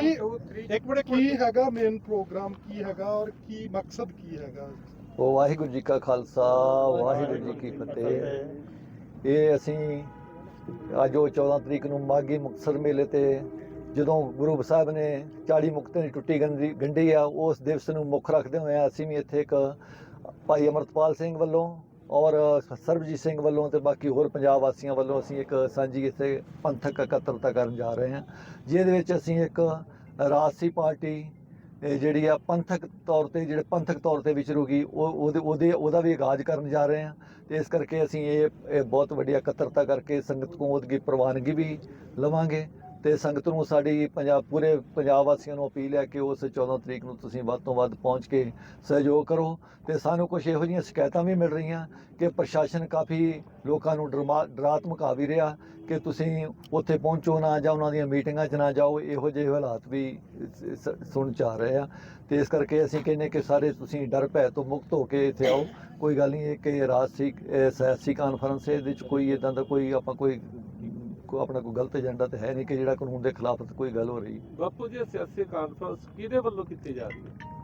ਕੀ ਇੱਕ ਮਿੰਟ, ਕੀ ਹੈਗਾ main programme ਕੀ ਹੈਗਾ ਔਰ ਕੀ ਮਕਸਦ ਕੀ ਹੈਗਾ? ਉਹ ਵਾਹਿਗੁਰੂ ਜੀ ਕਾ ਖਾਲਸਾ, ਵਾਹਿਗੁਰੂ ਜੀ ਕੀ ਫਤਿਹ। ਇਹ ਅਸੀਂ ਅੱਜ ਉਹ 14 ਤਰੀਕ ਨੂੰ ਮਾਘੀ ਮੁਕਤਸਰ ਮੇਲੇ ਤੇ ਜਦੋਂ ਗੁਰੂ ਸਾਹਿਬ ਨੇ 40 ਮੁਕਤਾਂ ਦੀ ਟੁੱਟੀ ਗੰਢੀ ਗੰਢੀ ਆ, ਉਸ ਦਿਵਸ ਨੂੰ ਮੁੱਖ ਰੱਖਦੇ ਹੋਏ ਅਸੀਂ ਵੀ ਇੱਥੇ ਇੱਕ ਭਾਈ ਅਮਰਤਪਾਲ ਸਿੰਘ ਵੱਲੋਂ ਔਰ ਸਰਬਜੀਤ ਸਿੰਘ ਵੱਲੋਂ ਤੇ ਬਾਕੀ ਹੋਰ ਪੰਜਾਬ ਵਾਸੀਆਂ ਵੱਲੋਂ ਅਸੀਂ ਇੱਕ ਸਾਂਝੀ ਇੱਥੇ ਪੰਥਕ ਇਕੱਤਰਤਾ ਕਰਨ ਜਾ ਰਹੇ ਹਾਂ, ਜਿਹਦੇ ਵਿੱਚ ਅਸੀਂ ਇੱਕ ਰਾਜਸੀ ਪਾਰਟੀ ਜਿਹੜੀ ਆ ਪੰਥਕ ਤੌਰ ਤੇ, ਜਿਹੜੇ ਪੰਥਕ ਤੌਰ ਤੇ ਵਿਚਰੂਗੀ ਉਹ ਉਹਦੇ ਉਹਦੇ, ਉਹਦਾ ਵੀ ਆਗਾਜ਼ ਕਰਨ ਜਾ ਰਹੇ ਹਾਂ ਤੇ ਇਸ ਕਰਕੇ ਅਸੀਂ ਇਹ ਇਹ ਬਹੁਤ ਵੱਡੀ ਇਕੱਤਰਤਾ ਕਰਕੇ ਸੰਗਤ ਕੋਲ ਉਹਦੀ ਪ੍ਰਵਾਨਗੀ ਵੀ ਲਵਾਂਗੇ ਤੇ ਸੰਗਤ ਨੂੰ ਸਾਡੀ ਪੰਜਾਬ, ਪੂਰੇ ਪੰਜਾਬ ਵਾਸੀਆਂ ਨੂੰ ਅਪੀਲ ਹੈ ਕਿ ਉਸ 14 ਤਰੀਕ ਨੂੰ ਤੁਸੀਂ ਵੱਧ ਤੋਂ ਵੱਧ ਪਹੁੰਚ ਕੇ ਸਹਿਯੋਗ ਕਰੋ ਤੇ ਸਾਨੂੰ ਕੁਝ ਇਹੋ ਜਿਹੀਆਂ ਸ਼ਿਕਾਇਤਾਂ ਵੀ ਮਿਲ ਰਹੀਆਂ ਕਿ ਪ੍ਰਸ਼ਾਸਨ ਕਾਫੀ ਲੋਕਾਂ ਨੂੰ ਡਰਮਾ ਡਰਾ ਧਮਕਾ ਵੀ ਰਿਹਾ ਕਿ ਤੁਸੀਂ ਉੱਥੇ ਪਹੁੰਚੋ ਨਾ ਜਾਂ ਉਹਨਾਂ ਦੀਆਂ ਮੀਟਿੰਗਾਂ 'ਚ ਨਾ ਜਾਓ, ਇਹੋ ਜਿਹੇ ਹਾਲਾਤ ਵੀ ਸੁਣ ਚ ਰਹੇ ਆ। ਤੇ ਇਸ ਕਰਕੇ ਅਸੀਂ ਕਹਿੰਦੇ ਕਿ ਸਾਰੇ ਤੁਸੀਂ ਡਰ ਭੈ ਤੋਂ ਮੁਕਤ ਹੋ ਕੇ ਇੱਥੇ ਆਓ। ਕੋਈ ਗੱਲ ਨਹੀਂ ਕਿ ਰਾਜਸੀ ਸਿਆਸੀ ਕਾਨਫਰੰਸ ਹੈ, ਇਹਦੇ ਵਿੱਚ ਕੋਈ ਇਦਾਂ ਦਾ ਕੋਈ ਆਪਾਂ ਕੋਈ ਕੋਈ ਆਪਣਾ ਕੋਈ ਗਲਤ ਏਜੰਡਾ ਤੇ ਹੈ ਨਹੀਂ ਕਿ ਜਿਹੜਾ ਕਾਨੂੰਨ ਦੇ ਖਿਲਾਫ ਕੋਈ ਗੱਲ ਹੋ ਰਹੀ। ਬਾਪੂ ਜੀ ਸਿਆਸੀ ਕਾਨਫਰੰਸ ਕਿਹਦੇ ਵੱਲੋਂ ਕੀਤੀ ਜਾ ਰਹੀ ਹੈ?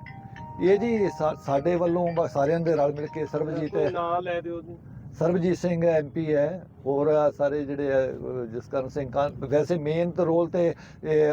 ਇਹ ਜੀ ਸਾ- ਸਾਡੇ ਵੱਲੋਂ ਬ- ਸਾਰਿਆਂ ਦੇ ਰਲ ਮਿਲ ਕੇ ਸਰਬਜੀਤ ਕੋਈ ਨਾਂ ਲੈ ਦਿਓ ਜੀ। ਸਰਬਜੀਤ ਸਿੰਘ ਐਮਪੀ ਹੈ। ਹੋਰ ਆ ਸਾਰੇ ਜਿਹੜੇ ਆ, ਅਹ, ਜਸਕਰਨ ਸਿੰਘ ਕਾਨ ਵੈਸੇ ਮੇਨ ਤਾਂ ਰੋਲ ਤੇ ਇਹ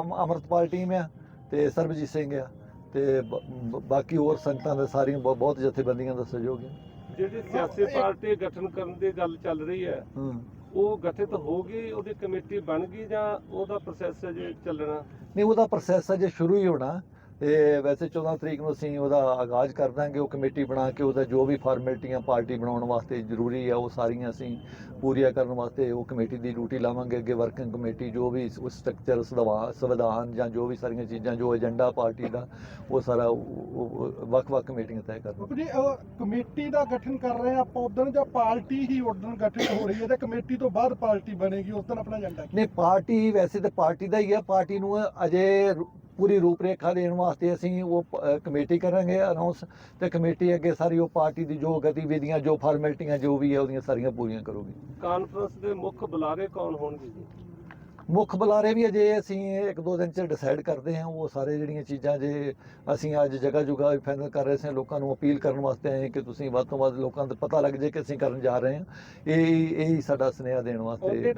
ਅਮ- ਅੰਮ੍ਰਿਤਪਾਲ ਟੀਮ ਆ ਤੇ ਸਰਬਜੀਤ ਸਿੰਘ ਆ। ਤੇ ਬ- ਬ- ਬਾਕੀ ਹੋਰ ਸੰਗਤਾਂ ਦੇ ਸਾਰੀਆਂ ਬਹੁ- ਬਹੁਤ ਜਥੇਬੰਦੀਆਂ ਦਾ ਸਹਿਯੋਗ ਹੈ। ਜਿਹੜੀ ਸਿਆਸੀ ਪਾਰਟੀ ਗਠਨ ਕਰਨ ਦੀ ਗੱਲ ਚੱਲ ਰਹੀ ਹੈ ਹੂੰ। ਉਹ ਗਠਿਤ ਹੋ ਗਈ, ਉਹਦੀ ਕਮੇਟੀ ਬਣ ਗਈ ਜਾਂ ਉਹਦਾ ਪ੍ਰੋਸੈਸ ਅਜੇ ਚੱਲਣਾ? ਨਹੀਂ, ਉਹਦਾ ਪ੍ਰੋਸੈਸ ਅਜੇ ਸ਼ੁਰੂ ਹੀ ਹੋਣਾ। ਤੇ ਵੈਸੇ 14 ਤਰੀਕ ਨੂੰ ਅਸੀਂ ਉਹਦਾ ਆਗਾਜ਼ ਕਰ ਦਾਂਗੇ ਉਹ ਕਮੇਟੀ ਬਣਾ ਕੇ ਉਹਦਾ ਜੋ ਵੀ ਫਾਰਮੈਲਿਟੀਆਂ ਪਾਰਟੀ ਬਣਾਉਣ ਵਾਸਤੇ ਜ਼ਰੂਰੀ ਆ ਉਹ ਸਾਰੀਆਂ ਅਸੀਂ ਪੂਰੀਆਂ ਕਰਨ ਵਾਸਤੇ ਉਹ ਕਮੇਟੀ ਦੀ ਡਿਊਟੀ ਲਾਵਾਂਗੇ ਅੱਗੇ ਵਰਕਿੰਗ ਕਮੇਟੀ ਜੋ ਵੀ ਉਸ ਸਟਰਕਚਰ ਸੰਵਿਧਾਨ ਜਾਂ ਜੋ ਵੀ ਸਾਰੀਆਂ ਚੀਜ਼ਾਂ ਜੋ ਏਜੰਡਾ ਪਾਰਟੀ ਦਾ ਉਹ ਸਾਰਾ ਵੱਖ-ਵੱਖ ਕਮੇਟੀਆਂ ਤੈਅ ਕਰਨਗੇ ਬਾਪੂ ਜੀ ਉਹ ਕਮੇਟੀ ਦਾ ਗਠਨ ਕਰ ਰਹੇ ਆ ਆਪਾਂ ਉਦੋਂ ਜਾਂ ਪਾਰਟੀ ਹੀ ਉਦੋਂ ਗਠਿਤ ਹੋ ਰਹੀ ਹੈ ਤੇ ਕਮੇਟੀ ਤੋਂ ਬਾਅਦ ਪਾਰਟੀ ਬਣੇਗੀ ਉਸ ਦਿਨ ਆਪਣਾ ਏਜੰਡਾ ਨਹੀਂ ਪਾਰਟੀ ਵੈਸੇ ਤਾਂ ਪਾਰਟੀ ਦਾ ਹੀ ਹੈ ਪਾਰਟੀ ਨੂੰ ਅਜੇ ਪੂਰੀ ਰੂਪਰੇਖਾ ਦੇਣ ਵਾਸਤੇ ਅਸੀਂ ਉਹ ਕਮੇਟੀ ਕਰਾਂਗੇ ਅਨਾਉਂਸ ਤੇ ਕਮੇਟੀ ਅੱਗੇ ਸਾਰੀ ਉਹ ਪਾਰਟੀ ਦੀ ਜੋ ਗਤੀਵਿਧੀਆਂ ਜੋ ਫਾਰਮੈਲਿਟੀਆਂ ਜੋ ਵੀ ਹੈ ਉਹਦੀਆਂ ਸਾਰੀਆਂ ਪੂਰੀਆਂ ਕਰੂਗੀ। ਕਾਨਫਰੰਸ ਦੇ ਮੁੱਖ ਬੁਲਾਰੇ ਕੌਣ ਹੋਣਗੇ ਜੀ? ਮੁੱਖ ਬੁਲਾਰੇ ਵੀ ਅਜੇ ਅਸੀਂ ਇੱਕ ਦੋ ਦਿਨ ਚ ਡਿਸਾਈਡ ਕਰਦੇ ਹਾਂ ਉਹ ਸਾਰੇ ਜਿਹੜੀਆਂ ਚੀਜ਼ਾਂ ਜੇ ਅਸੀਂ ਅੱਜ ਜਗ੍ਹਾ ਜੁਗਾ ਫਾਈਨਲ ਕਰ ਰਹੇ ਸੀ ਲੋਕਾਂ ਨੂੰ ਅਪੀਲ ਕਰਨ ਵਾਸਤੇ ਆਏ ਕਿ ਤੁਸੀਂ ਵੱਧ ਤੋਂ ਵੱਧ ਲੋਕਾਂ ਨੂੰ ਪਤਾ ਲੱਗ ਜੇ ਕਿ ਅਸੀਂ ਕਰਨ ਜਾ ਰਹੇ ਹਾਂ। ਇਹ ਇਹ ਸਾਡਾ ਸੁਨੇਹਾ ਦੇਣ ਵਾਸਤੇ।